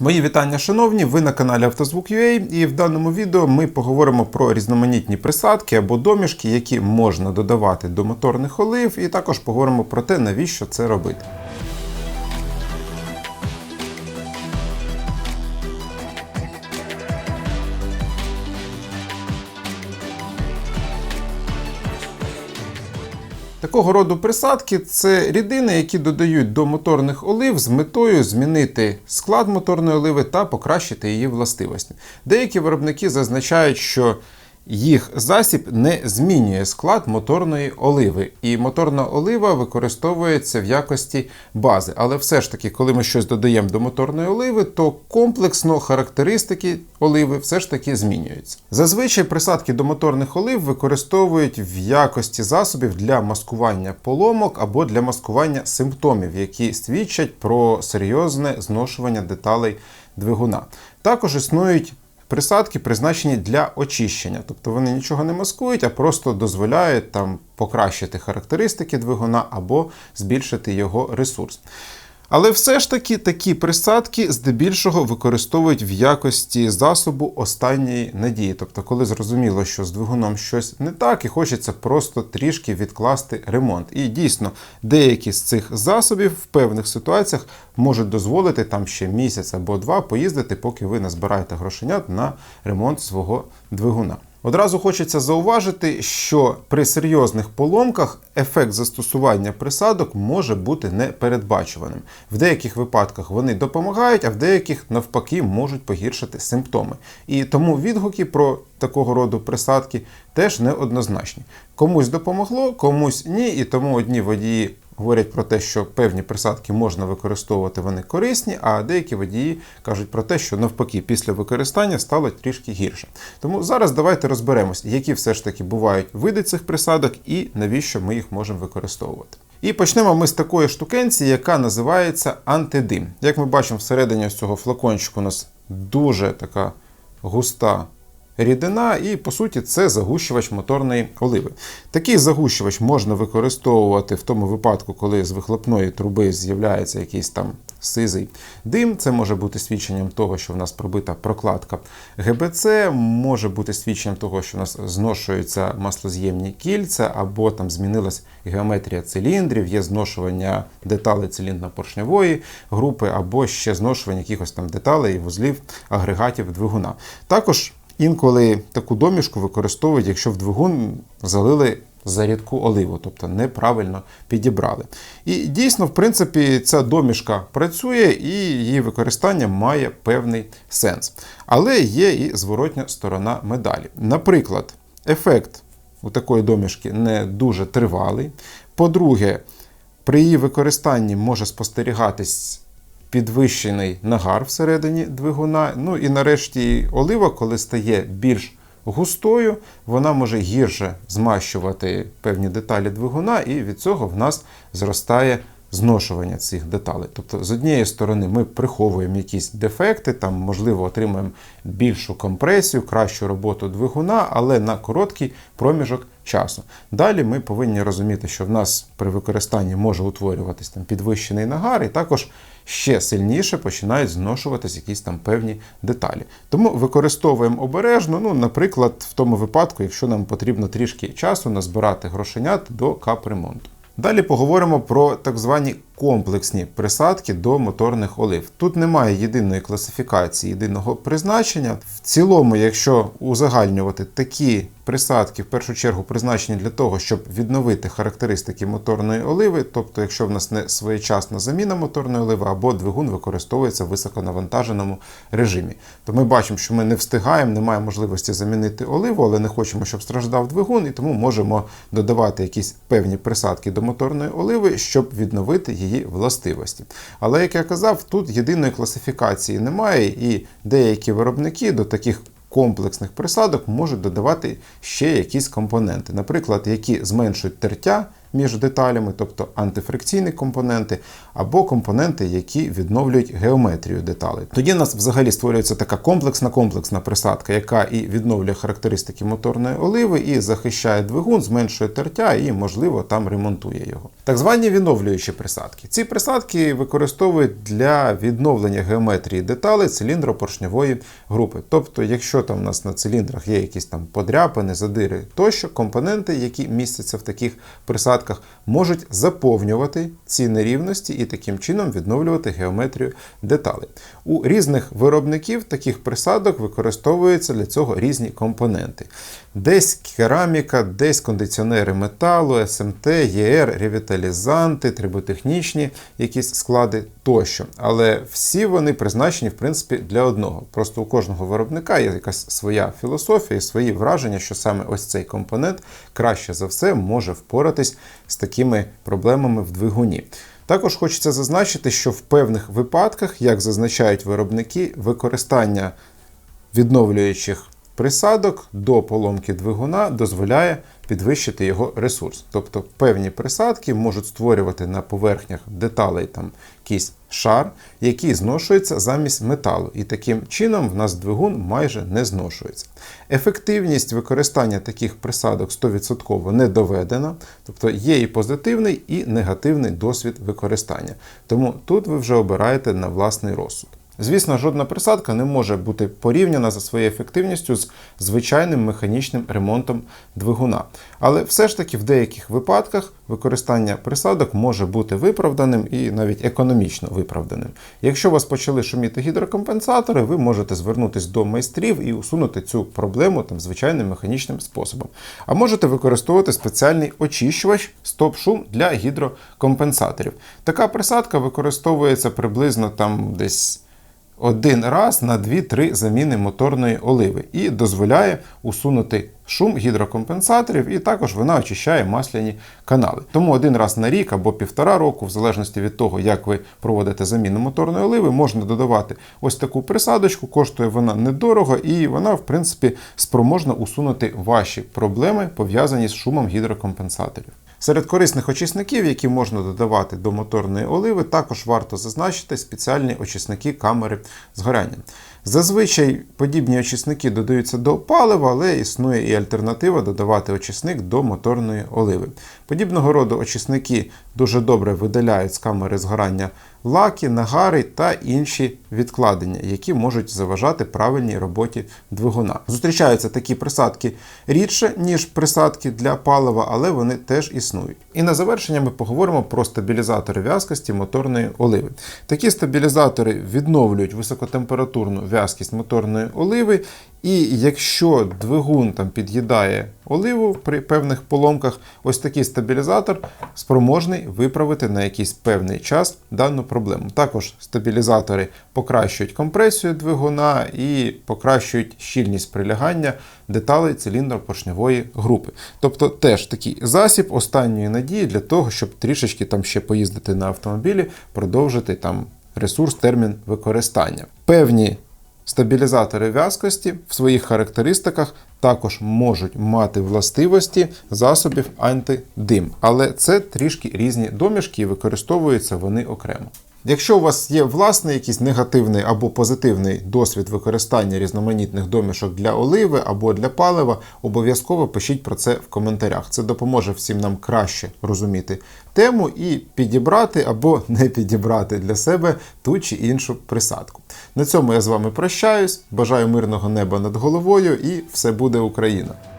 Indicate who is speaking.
Speaker 1: Мої вітання, шановні! Ви на каналі Автозвук.ua і в даному відео ми поговоримо про різноманітні присадки або домішки, які можна додавати до моторних олив, і також поговоримо про те, навіщо це робити. Такого роду присадки це рідини, які додають до моторних олив з метою змінити склад моторної оливи та покращити її властивості. Деякі виробники зазначають, що їх засіб не змінює склад моторної оливи, і моторна олива використовується в якості бази. Але все ж таки, коли ми щось додаємо до моторної оливи, то комплексно характеристики оливи все ж таки змінюються. Зазвичай присадки до моторних олив використовують в якості засобів для маскування поломок або для маскування симптомів, які свідчать про серйозне зношування деталей двигуна. Також існують Присадки призначені для очищення, тобто вони нічого не маскують, а просто дозволяють там покращити характеристики двигуна або збільшити його ресурс. Але все ж таки такі присадки здебільшого використовують в якості засобу останньої надії. Тобто, коли зрозуміло, що з двигуном щось не так, і хочеться просто трішки відкласти ремонт. І дійсно, деякі з цих засобів в певних ситуаціях можуть дозволити там ще місяць або два поїздити, поки ви назбираєте грошенят на ремонт свого двигуна. Одразу хочеться зауважити, що при серйозних поломках ефект застосування присадок може бути непередбачуваним. В деяких випадках вони допомагають, а в деяких навпаки можуть погіршити симптоми. І тому відгуки про такого роду присадки теж неоднозначні. Комусь допомогло, комусь ні, і тому одні водії говорять про те, що певні присадки можна використовувати, вони корисні, а деякі водії кажуть про те, що навпаки, після використання стало трішки гірше. Тому зараз давайте розберемось, які все ж таки бувають види цих присадок і навіщо ми їх можемо використовувати. І почнемо ми з такої штукенці, яка називається антидим. Як ми бачимо, всередині ось цього флакончику у нас дуже така густа рідина, і по суті це загущувач моторної оливи. Такий загущувач можна використовувати в тому випадку, коли з вихлопної труби з'являється якийсь там сизий дим. Це може бути свідченням того, що в нас пробита прокладка ГБЦ, може бути свідченням того, що в нас зношуються маслоз'ємні кільця, або там змінилась геометрія циліндрів, є зношування деталей циліндно-поршньової групи, або ще зношування якихось там деталей, вузлів, агрегатів двигуна. Також Інколи таку домішку використовують, якщо в двигун залили зарідку оливу, тобто неправильно підібрали. І дійсно, в принципі, ця домішка працює і її використання має певний сенс. Але є і зворотня сторона медалі. Наприклад, ефект у такої домішки не дуже тривалий. По-друге, при її використанні може спостерігатись підвищений нагар всередині двигуна. Ну і нарешті олива, коли стає більш густою, вона може гірше змащувати певні деталі двигуна, і від цього в нас зростає зношування цих деталей. Тобто, з однієї сторони, ми приховуємо якісь дефекти, там, можливо, отримуємо більшу компресію, кращу роботу двигуна, але на короткий проміжок часу. Далі ми повинні розуміти, що в нас при використанні може утворюватись там підвищений нагар, і також ще сильніше починають зношуватись якісь там певні деталі. Тому використовуємо обережно, ну, наприклад, в тому випадку, якщо нам потрібно трішки часу назбирати грошенят до капремонту. Далі поговоримо про так звані комплексні присадки до моторних олив. Тут немає єдиної класифікації, єдиного призначення. В цілому, якщо узагальнювати такі присадки, в першу чергу призначені для того, щоб відновити характеристики моторної оливи, тобто, якщо в нас не своєчасна заміна моторної оливи, або двигун використовується в високонавантаженому режимі, то ми бачимо, що ми не встигаємо, немає можливості замінити оливу, але не хочемо, щоб страждав двигун, і тому можемо додавати якісь певні присадки до моторної оливи, щоб відновити її властивості. Але, як я казав, тут єдиної класифікації немає, і деякі виробники до таких комплексних присадок можуть додавати ще якісь компоненти, наприклад, які зменшують тертя між деталями, тобто антифрикційні компоненти, або компоненти, які відновлюють геометрію деталей. Тоді у нас взагалі створюється така комплексна комплексна присадка, яка і відновлює характеристики моторної оливи, і захищає двигун, зменшує тертя і, можливо, там ремонтує його. Так звані відновлюючі присадки. Ці присадки використовують для відновлення геометрії деталей циліндропоршньової групи. Тобто, якщо там у нас на циліндрах є якісь там подряпини, задири тощо, компоненти, які містяться в таких присадках, можуть заповнювати ці нерівності і таким чином відновлювати геометрію деталей. У різних виробників таких присадок використовуються для цього різні компоненти. Десь кераміка, десь кондиціонери металу, СМТ, ЄР, ревіталізанти, триботехнічні якісь склади тощо. Але всі вони призначені, в принципі, для одного. Просто у кожного виробника є якась своя філософія і свої враження, що саме ось цей компонент краще за все може впоратись з такими проблемами в двигуні. Також хочеться зазначити, що в певних випадках, як зазначають виробники, використання відновлюючих присадок до поломки двигуна дозволяє підвищити його ресурс. Тобто певні присадки можуть створювати на поверхнях деталей там якийсь шар, який зношується замість металу. І таким чином в нас двигун майже не зношується. Ефективність використання таких присадок 100% не доведена, тобто є і позитивний, і негативний досвід використання. Тому тут ви вже обираєте на власний розсуд. Звісно, жодна присадка не може бути порівняна за своєю ефективністю з звичайним механічним ремонтом двигуна. Але все ж таки в деяких випадках використання присадок може бути виправданим і навіть економічно виправданим. Якщо у вас почали шуміти гідрокомпенсатори, ви можете звернутися до майстрів і усунути цю проблему там звичайним механічним способом. А можете використовувати спеціальний очищувач стоп-шум для гідрокомпенсаторів. Така присадка використовується приблизно там десь один раз на 2-3 заміни моторної оливи і дозволяє усунути шум гідрокомпенсаторів, і також вона очищає масляні канали. Тому один раз на рік або півтора року, в залежності від того, як ви проводите заміну моторної оливи, можна додавати ось таку присадочку. Коштує вона недорого, і вона, в принципі, спроможна усунути ваші проблеми, пов'язані з шумом гідрокомпенсаторів. Серед корисних очисників, які можна додавати до моторної оливи, також варто зазначити спеціальні очисники камери згоряння. Зазвичай подібні очисники додаються до палива, але існує і альтернатива додавати очисник до моторної оливи. Подібного роду очисники дуже добре видаляють з камери згорання лаки, нагари та інші відкладення, які можуть заважати правильній роботі двигуна. Зустрічаються такі присадки рідше, ніж присадки для палива, але вони теж існують. І на завершення ми поговоримо про стабілізатори в'язкості моторної оливи. Такі стабілізатори відновлюють високотемпературну в'язкість моторної оливи. І якщо двигун там під'їдає оливу при певних поломках, ось такий стабілізатор спроможний виправити на якийсь певний час дану проблему. Також стабілізатори покращують компресію двигуна і покращують щільність прилягання деталей циліндро-поршневої групи. Тобто теж такий засіб останньої надії для того, щоб трішечки там ще поїздити на автомобілі, продовжити там ресурс, термін використання. Певні Стабілізатори в'язкості в своїх характеристиках також можуть мати властивості засобів антидим, але це трішки різні домішки і використовуються вони окремо. Якщо у вас є власний якийсь негативний або позитивний досвід використання різноманітних домішок для оливи або для палива, обов'язково пишіть про це в коментарях. Це допоможе всім нам краще розуміти тему і підібрати або не підібрати для себе ту чи іншу присадку. На цьому я з вами прощаюсь. Бажаю мирного неба над головою і все буде Україна!